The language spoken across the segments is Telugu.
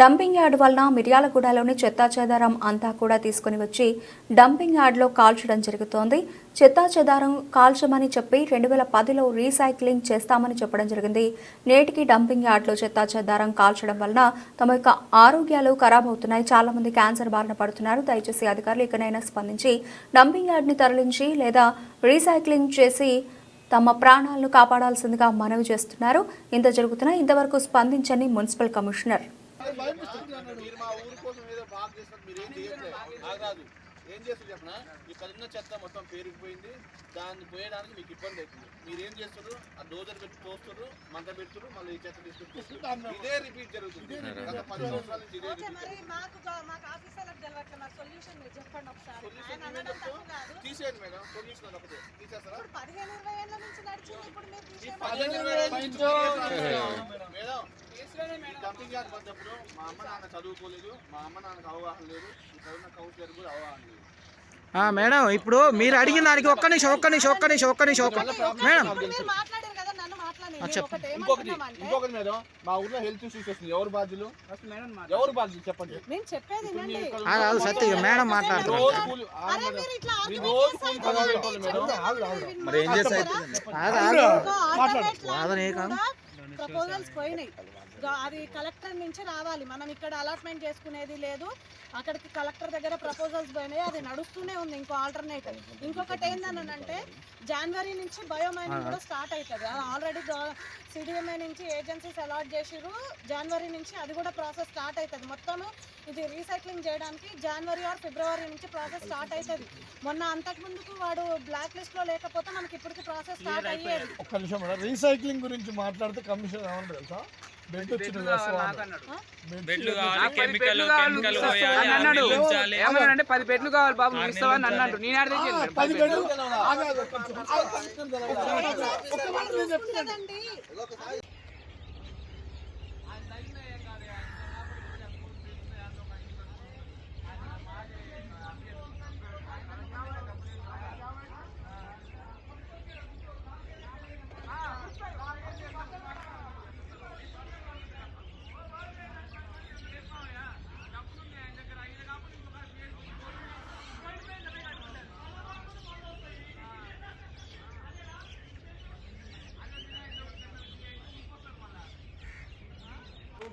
డంపింగ్ యార్డ్ వలన మిర్యాలగూడలోని చెత్తా చెదారం అంతా కూడా తీసుకుని వచ్చి డంపింగ్ యార్డ్లో కాల్చడం జరుగుతోంది. చెత్తా చెదారం కాల్చమని చెప్పి రెండు వేల పదిలో రీసైక్లింగ్ చేస్తామని చెప్పడం జరిగింది. నేటికి డంపింగ్ యార్డ్లో చెత్తా చెదారం కాల్చడం వలన తమ యొక్క ఆరోగ్యాలు ఖరాబ్ అవుతున్నాయి చాలా మంది క్యాన్సర్ బారిన పడుతున్నారు. దయచేసి అధికారులు ఇకనైనా స్పందించి డంపింగ్ యార్డ్ని తరలించి లేదా రీసైక్లింగ్ చేసి తమ ప్రాణాలను కాపాడాల్సిందిగా మనవి చేస్తున్నారు. ఇంత జరుగుతున్నా ఇంతవరకు స్పందించని మున్సిపల్ కమిషనర్. మీరు మా ఊరు కోసం ఏదో బాగా చేస్తారు మీరు ఏం చేయట్లేదు. ఆగరాదు ఏం చేస్తారు చెప్పనా? ఈ కదిన చెత్త మొత్తం పేరుకుపోయింది. దాన్ని పోయడానికి మీకు ఇబ్బంది అవుతుంది. మీరు ఏం చేస్తారు ఆ డోజర్ పెట్టి పోస్తారు మంట పెడుతున్నారు మళ్ళీ ఈ చెత్త తీసుకుంటారు ఇదే రిపీట్ జరుగుతుంది. గత పది సంవత్సరాల నుంచి ఇదే తీసేయండి మేడం సొల్యూషన్ అది ఒకటే. తీసేస్తారా? పదిహేను ఇరవై ఏళ్ళ నుంచి నడిచింది ఇప్పుడు మీరు ఈ తీసేయమని పదిహేను ఇరవై రోజుల నుంచి మేడం ఈ డంపింగ్ యార్డ్ పడ్డప్పుడు మా అమ్మ నాన్న చదువుకోలేదు మా అమ్మ నాన్నకు అవగాహన లేదు కౌన్సిలర్ కూడా అవగాహన లేదు. ఆ, మేడం ఇప్పుడు మీరు అడిగిన దానికి ఒక్క నిమిషం ఒక్క నిమిషం ఒక్క నిమిషం ఒక్క నిమిషం ఒక్క మేడం. ఇప్పుడు మీరు మాట్లాడారు కదా నన్ను మాట్లాడండి. చెప్పు. ఒకటి ఇంకొకటి ఇంకొకటి మేడం మా ఊర్లో హెల్త్ ఇష్యూస్ వస్తుంది ఎవరు బాధ్యులు? ఎవరు బాధ్యులు చెప్పండి? నేను చెప్పేది వినండి. ఆ, కాదు సత్య మేడం మాట్లాడుతున్నారు వాదన ఏ కాదు? ప్రపోజల్స్ పోయినాయి. అది కలెక్టర్ నుంచి రావాలి. మనం ఇక్కడ అలాట్మెంట్ చేసుకునేది లేదు. అక్కడికి కలెక్టర్ దగ్గర ప్రపోజల్స్ పోయినాయి. అది నడుస్తూనే ఉంది ఇంకో ఆల్టర్నేటివ్ ఇంకొకటి ఏందనంటే జనవరి నుంచి బయోమైనింగ్ కూడా స్టార్ట్ అవుతుంది ఆల్రెడీ సిడిఎంఏ నుంచి ఏజెన్సీస్ అలాట్ చేసిర్రు. జనవరి నుంచి అది కూడా ప్రాసెస్ స్టార్ట్ అవుతుంది మొత్తము ఇది రీసైక్లింగ్ చేయడానికి జనవరి ఆర్ ఫిబ్రవరి నుంచి ప్రాసెస్ స్టార్ట్ అవుతుంది మొన్న అంతకు ముందుకు వాడు బ్లాక్ లిస్ట్లో లేకపోతే మనకి ఇప్పటికి ప్రాసెస్ స్టార్ట్ అయ్యేది. ఒక్క నిమిషం మేడం. రీసైక్లింగ్ గురించి మాట్లాడితే కమిషన్ ఏమన్నా తెలుసా? బెడ్ వచ్చింది బెడ్లు కావాలి కెమికల్ కెమికల్ పోయాలి అన్ని ఉంచాలి. ఏమన్నాడంటే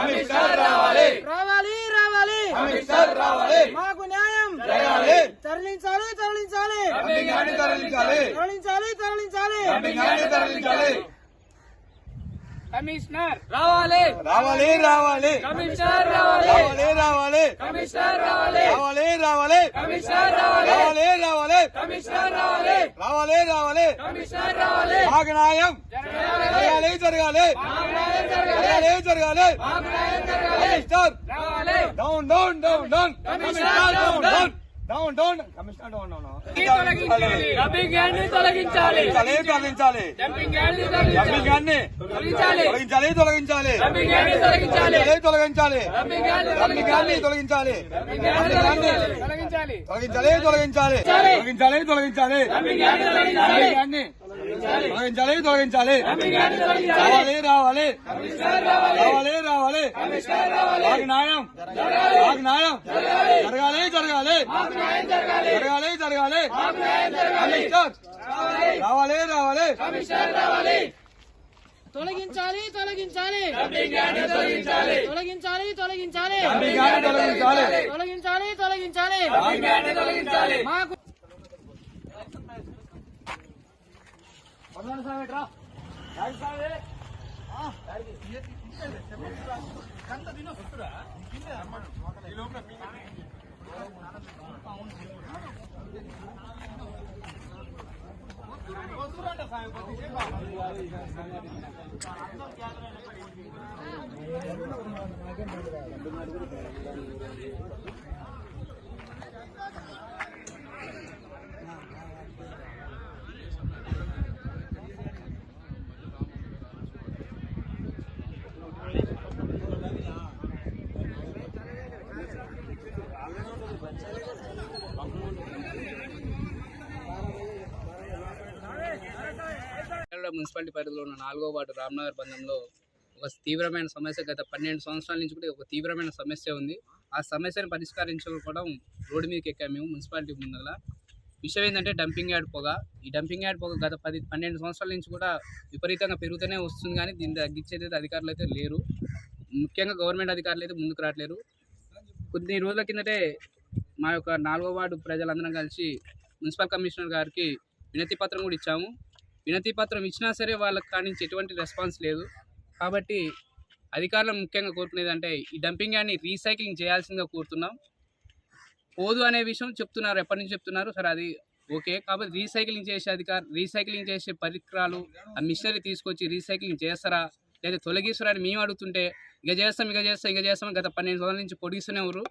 రావాలి. రావాలి రావాలి. రావాలి. మాకు న్యాయం. తరలించాలి తరలించాలి. తరలించాలి. తరలించాలి కమిషనర్ రావాలి. రావాలి రావాలి. కమిషనర్ రావాలి. రావాలి రావాలి. కమిషనర్ రావాలి. రావాలి రావాలి. కమిషనర్ రావాలి. రావాలి రావాలి. కమిషనర్ రావాలి. రావాలి రావాలి. కమిషనర్ రావాలి. మాకు న్యాయం. జరగాలి. జరగాలి. జరగాలి down down down down commissioner down down down down commissioner down down తొలగించాలి తొలగించాలి తొలగించాలి తొలగించాలి తొలగించాలి తొలగించాలి తొలగించాలి తొలగించాలి తొలగించాలి తొలగించాలి తొలగించాలి తొలగించాలి. తొలగించాలి రావాలి రావాలి. రావాలి. రావాలి మాకు న్యాయం. మాకు న్యాయం. జరగాలి. జరగాలి జరగాలి. జరగాలి. కమిషనర్. రావాలి. రావాలి తొలగించాలి తొలగించాలి. తొలగించాలి. తొలగించాలి తొలగించాలి. తొలగించాలి తొలగించాలి. మాకు పదమూడు స్వామి రా స్వామి వస్తురంట సాయం కొద్దిసేపు తెలంగాణ మున్సిపాలిటీ పరిధిలో ఉన్న నాలుగో వార్డు రామ్నగర్ బంధంలో ఒక తీవ్రమైన సమస్య గత పన్నెండు సంవత్సరాల నుంచి కూడా ఒక తీవ్రమైన సమస్య ఉంది. ఆ సమస్యను పరిష్కరించుకోవడం రోడ్డు మీదకి ఎక్కాము మేము మున్సిపాలిటీ ముందర విషయం ఏంటంటే డంపింగ్ యార్డ్ పొగ. ఈ డంపింగ్ యార్డ్ పొగ గత పది పన్నెండు సంవత్సరాల నుంచి కూడా విపరీతంగా పెరుగుతూనే వస్తుంది కానీ దీన్ని తగ్గించేది అయితే అధికారులు అయితే లేరు. ముఖ్యంగా గవర్నమెంట్ అధికారులు అయితే ముందుకు రావట్లేరు. కొన్ని రోజుల కిందటే మా యొక్క నాలుగో వార్డు ప్రజలందరం కలిసి మున్సిపల్ కమిషనర్ గారికి వినతి పత్రం కూడా ఇచ్చాము. వినతి పత్రం ఇచ్చినా సరే వాళ్ళకి కానించి ఎటువంటి రెస్పాన్స్ లేదు. కాబట్టి అధికారులు ముఖ్యంగా కోరుకునేది అంటే ఈ డంపింగ్ యార్డ్ని రీసైక్లింగ్ చేయాల్సిందిగా కోరుతున్నాం. పోదు అనే విషయం చెప్తున్నారు ఎప్పటి నుంచి చెప్తున్నారు? సరే అది ఓకే. కాబట్టి రీసైక్లింగ్ చేసే అధికారు రీసైక్లింగ్ చేసే పరికరాలు ఆ మిషనరీ తీసుకొచ్చి రీసైక్లింగ్ చేస్తారా? లేదా తొలగిస్తారా అని మేము అడుగుతుంటే ఇక చేస్తాం ఇక చేస్తాం ఇక చేస్తాం గత పన్నెండు రోజుల నుంచి పొడిగిస్తూనే ఉన్నారు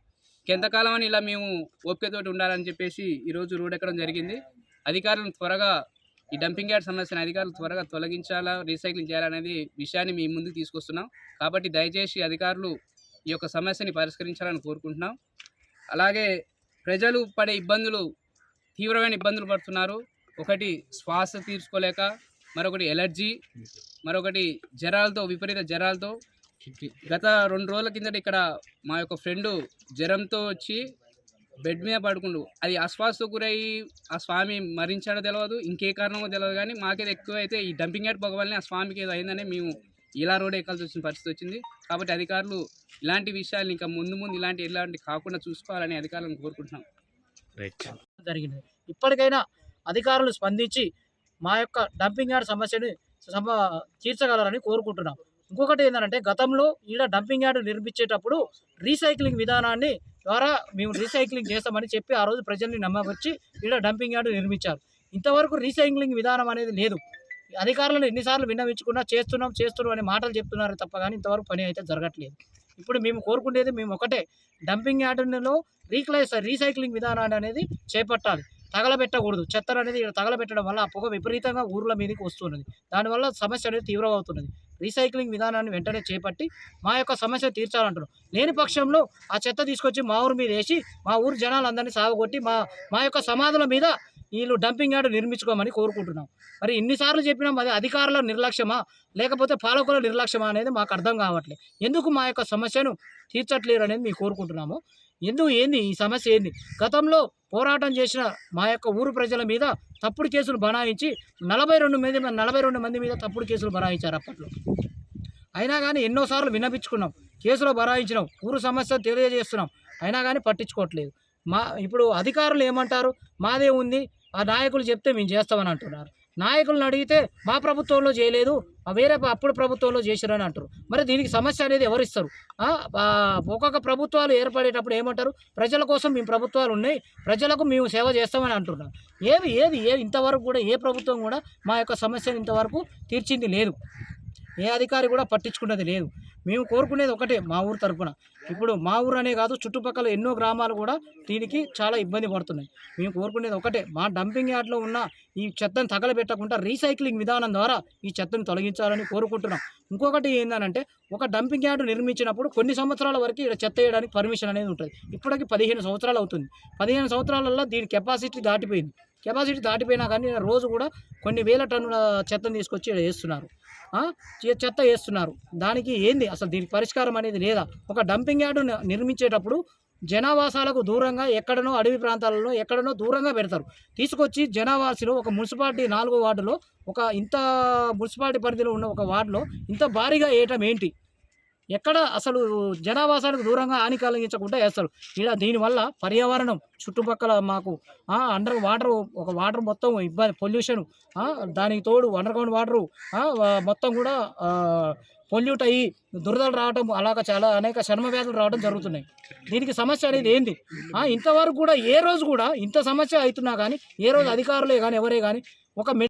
ఎంతకాలం అని ఇలా మేము ఓపికతోటి ఉండాలని చెప్పేసి ఈరోజు రోడ్ ఎక్కడం జరిగింది. అధికారులను త్వరగా ఈ డంపింగ్ యార్డ్ సమస్యను అధికారులు త్వరగా తొలగించాలా రీసైక్లింగ్ చేయాలనేది విషయాన్ని మీ ముందుకు తీసుకొస్తున్నాం. కాబట్టి దయచేసి అధికారులు ఈ యొక్క సమస్యని పరిష్కరించాలని కోరుకుంటున్నాం. అలాగే ప్రజలు పడే ఇబ్బందులు తీవ్రమైన ఇబ్బందులు పడుతున్నారు. ఒకటి శ్వాస తీర్చుకోలేక మరొకటి ఎలర్జీ మరొకటి జ్వరాలతో విపరీత జ్వరాలతో. గత రెండు రోజుల కిందట ఇక్కడ మా యొక్క ఫ్రెండు జ్వరంతో వచ్చి బెడ్ మీద పడుకుండు. అది అశ్వాసతో గురయ్యి ఆ స్వామి మరించాడో తెలియదు ఇంకే కారణమో తెలియదు కానీ మాకేది ఎక్కువ అయితే ఈ డంపింగ్ యార్డ్ పొగ వల్లనే ఆ స్వామికి ఏదో అయిందని మేము ఇలా రోడ్ ఎక్కాల్సి వచ్చిన పరిస్థితి వచ్చింది. కాబట్టి అధికారులు ఇలాంటి విషయాలు ఇంకా ముందు ముందు ఇలాంటి ఇలాంటి కాకుండా చూసుకోవాలని అధికారులను కోరుకుంటున్నాం. జరిగినది ఇప్పటికైనా అధికారులు స్పందించి మా యొక్క డంపింగ్ యార్డ్ సమస్యని సమ తీర్చగలరని కోరుకుంటున్నాం. ఇంకొకటి ఏంటంటే గతంలో ఈడ డంపింగ్ యార్డ్ నిర్మించేటప్పుడు రీసైక్లింగ్ విధానాన్ని ద్వారా మేము రీసైక్లింగ్ చేస్తామని చెప్పి ఆ రోజు ప్రజల్ని నమ్మవచ్చి ఈడ డంపింగ్ యార్డు నిర్మించారు. ఇంతవరకు రీసైక్లింగ్ విధానం అనేది లేదు. అధికారులను ఎన్నిసార్లు విన్నవించుకున్నా చేస్తున్నాం చేస్తున్నాం అనే మాటలు చెప్తున్నారు తప్ప కానీ ఇంతవరకు పని అయితే జరగట్లేదు. ఇప్పుడు మేము కోరుకునేది మేము ఒకటే. డంపింగ్ యార్డులో రీక్లైస్ రీసైక్లింగ్ విధానాన్ని అనేది చేపట్టాలి. తగలబెట్టకూడదు. చెత్త అనేది ఇక్కడ తగలబెట్టడం వల్ల ఆ పొగ విపరీతంగా ఊర్ల మీదకి వస్తున్నది. దానివల్ల సమస్య అనేది తీవ్రమవుతున్నది. రీసైక్లింగ్ విధానాన్ని వెంటనే చేపట్టి మా యొక్క సమస్య తీర్చాలంటున్నాం లేని పక్షంలో ఆ చెత్త తీసుకొచ్చి మా ఊరు మీద వేసి మా ఊరు జనాలందరినీ సాగొట్టి మా మా యొక్క సమాధుల మీద వీళ్ళు డంపింగ్ యార్డ్ నిర్మించుకోమని కోరుకుంటున్నాం. మరి ఇన్నిసార్లు చెప్పినా అది అధికారుల నిర్లక్ష్యమా లేకపోతే పాలకుల నిర్లక్ష్యమా అనేది మాకు అర్థం కావట్లేదు. ఎందుకు మా యొక్క సమస్యను తీర్చట్లేరు అనేది మేము కోరుకుంటున్నాము. ఎందుకు ఏంది ఈ సమస్య ఏంది? గతంలో పోరాటం చేసిన మా యొక్క ఊరు ప్రజల మీద తప్పుడు కేసులు బనాయించి నలభై రెండు మంది నలభై రెండు మంది మీద తప్పుడు కేసులు బనాయించారు అప్పట్లో. అయినా కానీ ఎన్నోసార్లు విన్నపించుకున్నాం. కేసులో బరాయించినాం ఊరు సమస్య తెలియజేస్తున్నాం. అయినా కానీ పట్టించుకోవట్లేదు. మా ఇప్పుడు అధికారులు ఏమంటారు? మాదే ఉంది. ఆ నాయకులు చెప్తే మేము చేస్తామని అంటున్నారు. నాయకులను అడిగితే మా ప్రభుత్వంలో చేయలేదు. వేరే అప్పుడు ప్రభుత్వంలో చేశారు అని అంటారు. మరి దీనికి సమస్య అనేది ఎవరిస్తారు ఇస్తారు? ఒక్కొక్క ప్రభుత్వాలు ఏర్పడేటప్పుడు ఏమంటారు? ప్రజల కోసం మేము ప్రభుత్వాలు ఉన్నాయి ప్రజలకు మేము సేవ చేస్తామని అంటున్నారు. ఏది ఏది ఏ ఇంతవరకు కూడా ఏ ప్రభుత్వం కూడా మా యొక్క సమస్యను ఇంతవరకు తీర్చింది లేదు. ఏ అధికారి కూడా పట్టించుకున్నది లేదు. మేము కోరుకునేది ఒకటే మా ఊరు తరపున. ఇప్పుడు మా ఊరు అనే కాదు చుట్టుపక్కల ఎన్నో గ్రామాలు కూడా దీనికి చాలా ఇబ్బంది పడుతున్నాయి. మేము కోరుకునేది ఒకటే మా డంపింగ్ యార్డ్లో ఉన్న ఈ చెత్తను తగలబెట్టకుండా రీసైక్లింగ్ విధానం ద్వారా ఈ చెత్తను తొలగించాలని కోరుకుంటున్నాం. ఇంకొకటి ఏంటంటే ఒక డంపింగ్ యార్డు నిర్మించినప్పుడు కొన్ని సంవత్సరాల వరకు ఇక్కడ చెత్త వేయడానికి పర్మిషన్ అనేది ఉంటుంది. ఇప్పటికి పదిహేను సంవత్సరాలు అవుతుంది. పదిహేను సంవత్సరాలలో దీని కెపాసిటీ దాటిపోయింది. కెపాసిటీ దాటిపోయినా కానీ రోజు కూడా కొన్ని వేల టన్నుల చెత్తను తీసుకొచ్చి వేస్తున్నారు. చెత్త వేస్తున్నారు. దానికి ఏంది? అసలు దీనికి పరిష్కారం అనేది లేదా? ఒక డంపింగ్ యార్డు నిర్మించేటప్పుడు జనావాసాలకు దూరంగా ఎక్కడనో అడవి ప్రాంతాలలో ఎక్కడనో దూరంగా పెడతారు. తీసుకొచ్చి జనావాసులు ఒక మున్సిపాలిటీ నాలుగో వార్డులో ఒక ఇంత మున్సిపాలిటీ పరిధిలో ఉన్న ఒక వార్డులో ఇంత భారీగా వేయటం ఏంటి? ఎక్కడ అసలు జనావాసానికి దూరంగా హాని కలిగించకుండా వేస్తారు ఇలా దీనివల్ల పర్యావరణం చుట్టుపక్కల మాకు అండర్ వాటర్ ఒక వాటర్ మొత్తం ఇబ్బంది పొల్యూషన్ దానికి తోడు అండర్ గ్రౌండ్ వాటరు మొత్తం కూడా పొల్యూట్ అయ్యి దురదలు రావడం అలాగ చాలా అనేక చర్మ వ్యాధులు రావడం జరుగుతున్నాయి. దీనికి సమస్య అనేది ఏంది? ఇంతవరకు కూడా ఏ రోజు కూడా ఇంత సమస్య అవుతున్నా కానీ ఏ రోజు అధికారులే కానీ ఎవరే కానీ ఒక మె-